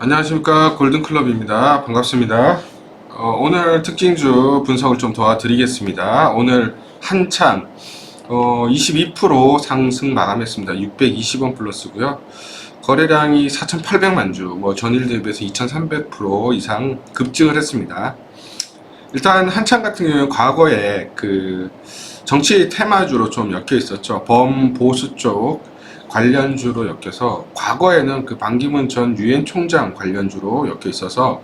안녕하십니까. 골든클럽입니다. 반갑습니다. 어, 오늘 특징주 분석을 좀 도와드리겠습니다. 오늘 한창 어, 22% 상승 마감했습니다. 620원 플러스고요. 거래량이 4,800만 주, 뭐 전일 대비해서 2,300% 이상 급증을 했습니다. 일단 한창 같은 경우는 과거에 그 정치 테마주로 좀 엮여 있었죠. 범보수 쪽 관련주로 엮여서 과거에는 그 반기문 전 유엔 총장 관련주로 엮여 있어서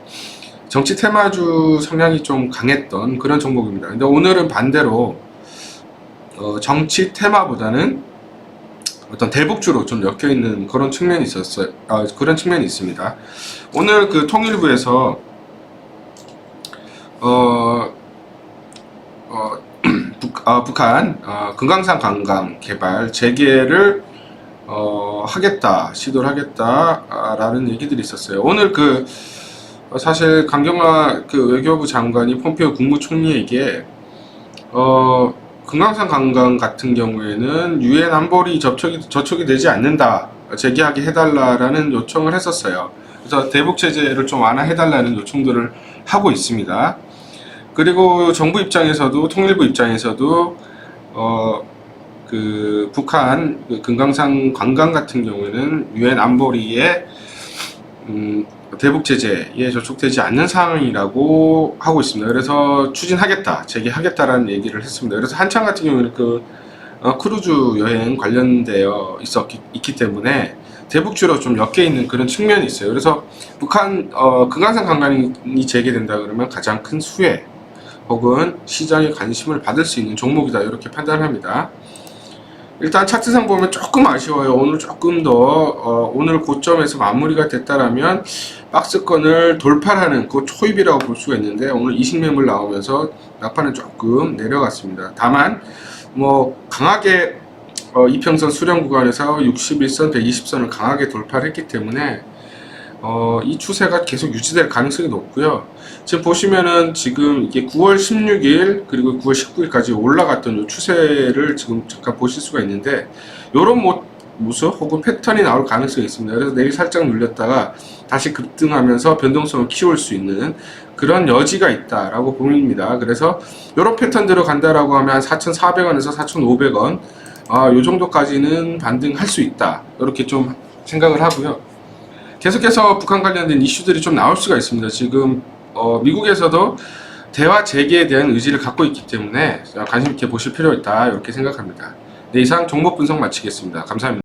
정치 테마주 성향이 좀 강했던 그런 종목입니다. 근데 오늘은 반대로 어, 정치 테마보다는 어떤 대북주로 좀 엮여 있는 그런 측면이 있었어요. 아, 그런 측면이 있습니다. 오늘 그 통일부에서 어, 어, 북, 아, 북한 어, 금강산 관광 개발 재개를 어, 하겠다 시도를 하겠다라는 얘기들이 있었어요. 오늘 그 어, 사실 강경화 그 외교부 장관이 폼페오 국무총리에게 어, 금강산 관광 같은 경우에는 유엔 안보리 접촉이 저촉이 되지 않는다 재개하게 해달라라는 요청을 했었어요. 그래서 대북 제재를 좀 완화해달라는 요청들을 하고 있습니다. 그리고 정부 입장에서도 통일부 입장에서도 어 그 북한 그 금강산 관광 같은 경우에는 유엔 안보리에 음, 대북 제재에 저촉되지 않는 상황이라고 하고 있습니다. 그래서 추진하겠다, 재개하겠다라는 얘기를 했습니다. 그래서 한창 같은 경우는 그 어, 크루즈 여행 관련되어 있었기 있기 때문에 대북주로 좀 엮여 있는 그런 측면이 있어요. 그래서 북한 어, 금강산 관광이 재개된다 그러면 가장 큰 수혜 혹은 시장의 관심을 받을 수 있는 종목이다 이렇게 판단합니다. 일단 차트상 보면 조금 아쉬워요. 오늘 조금 더 어, 오늘 고점에서 마무리가 됐다라면 박스권을 돌파하는 그 초입이라고 볼 수가 있는데 오늘 이식 매물 나오면서 낙판은 조금 내려갔습니다. 다만 뭐 강하게 어, 이평선 수렴 구간에서 61선, 120선을 강하게 돌파를 했기 때문에 어, 이 추세가 계속 유지될 가능성이 높고요. 지금 보시면은 지금 이게 9월 16일 그리고 9월 19일까지 올라갔던 이 추세를 지금 잠깐 보실 수가 있는데 요런 뭐 모습 혹은 패턴이 나올 가능성이 있습니다. 그래서 내일 살짝 눌렸다가 다시 급등하면서 변동성을 키울 수 있는 그런 여지가 있다라고 보입니다. 그래서 이런 패턴대로 간다라고 하면 4,400원에서 4,500원 아, 요 정도까지는 반등할 수 있다. 이렇게 좀 생각을 하고요. 계속해서 북한 관련된 이슈들이 좀 나올 수가 있습니다. 지금 어, 미국에서도 대화 재개에 대한 의지를 갖고 있기 때문에 관심 있게 보실 필요가 있다 이렇게 생각합니다. 네, 이상 종목 분석 마치겠습니다. 감사합니다.